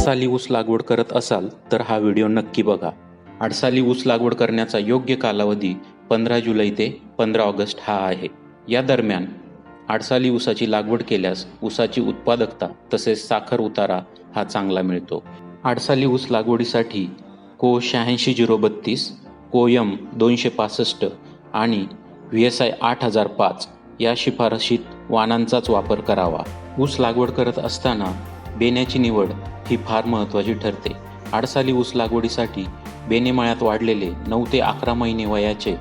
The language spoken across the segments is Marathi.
आडसाली ऊस लागवड करत असाल तर हा व्हिडिओ नक्की बघा. आडसाली ऊस लागवड करण्याचा योग्य कालावधी पंधरा जुलै ते पंधरा ऑगस्ट हा आहे. या दरम्यान आडसाली ऊसाची लागवड केल्यास ऊसाची उत्पादकता तसेच साखर उतारा हा चांगला मिळतो. आडसाली ऊस लागवडीसाठी को शहाऐंशी झिरो बत्तीस कोयम दोनशे पासष्ट आणि व्ही एस आय आठ हजार पाच या शिफारशीत वाणांचाच वापर करावा. ऊस लागवड करत असताना बेण्याची निवड ही फार महत्त्वाची ठरते. आडसाली ऊस लागवडीसाठी बेनेमाळ्यात वाढलेले नऊ ते अकरा महिने वयाचे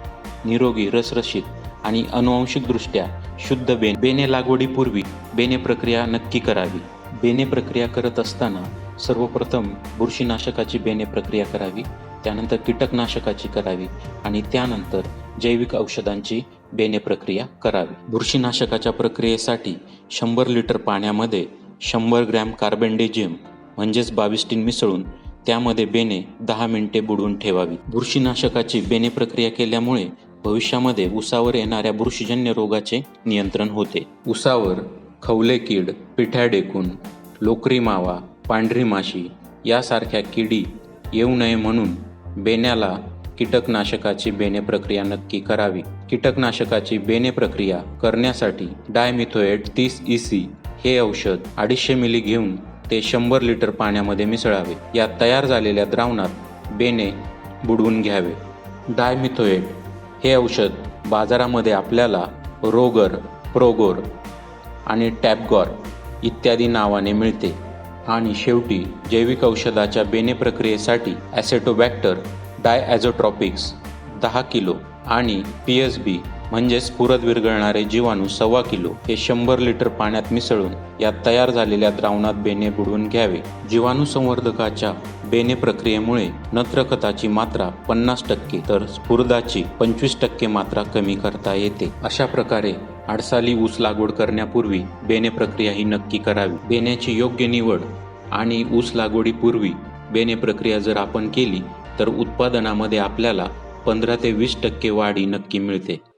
निरोगी रसरशीत आणि अनुवांशिकदृष्ट्या शुद्ध बेन. बेने लागवडीपूर्वी बेने प्रक्रिया नक्की करावी. बेने प्रक्रिया करत असताना सर्वप्रथम बुरशीनाशकाची बेने प्रक्रिया करावी त्यानंतर कीटकनाशकाची करावी आणि त्यानंतर जैविक औषधांची बेने प्रक्रिया करावी. बुरशीनाशकाच्या प्रक्रियेसाठी शंभर लिटर पाण्यामध्ये शंभर ग्रॅम कार्बेंडेजियम म्हणजेच बाविस्टीन मिसळून त्यामध्ये बेने दहा मिनिटे बुडवून ठेवावी. बुरशीनाशकाची बेने प्रक्रिया केल्यामुळे भविष्यामध्ये उसावर येणाऱ्या बुरशीजन्य रोगाचे नियंत्रण होते. उसावर खवले कीड पिठ्या डेकून लोकरी मावा पांढरी माशी यासारख्या किडी येऊ नये म्हणून बेण्याला कीटकनाशकाची बेने प्रक्रिया नक्की करावी. कीटकनाशकाची बेने प्रक्रिया करण्यासाठी डायमिथोएट तीस ई सी हे औषध अडीचशे मिली घेऊन ते शंभर लिटर पाण्यामध्ये मिसळावे. या तयार झालेल्या द्रावणात बेने बुडवून घ्यावे. डायमिथोएट हे औषध बाजारामध्ये आपल्याला रोगर प्रोगोर आणि टॅपगॉर इत्यादी नावाने मिळते. आणि शेवटी जैविक औषधाच्या बेने प्रक्रियेसाठी ॲसेटोबॅक्टर डायॲझोट्रॉपिक्स दहा किलो आणि पी एस बी म्हणजेच स्फुरद विरघळणारे जीवाणू सव्वा किलो हे शंभर लिटर पाण्यात मिसळून या तयार झालेल्या द्रावणात बेने बुडवून घ्यावे. जीवाणू संवर्धकाच्या बेने प्रक्रियेमुळे नत्रखताची मात्रा पन्नास टक्के तर स्फुरदाची पंचवीस टक्के मात्रा कमी करता येते. अशा प्रकारे आडसाली ऊस लागवड करण्यापूर्वी बेने प्रक्रिया ही नक्की करावी. बेण्याची योग्य निवड आणि ऊस लागवडीपूर्वी बेने प्रक्रिया जर आपण केली तर उत्पादनामध्ये आपल्याला पंधरा ते वीस टक्के वाढी नक्की मिळते.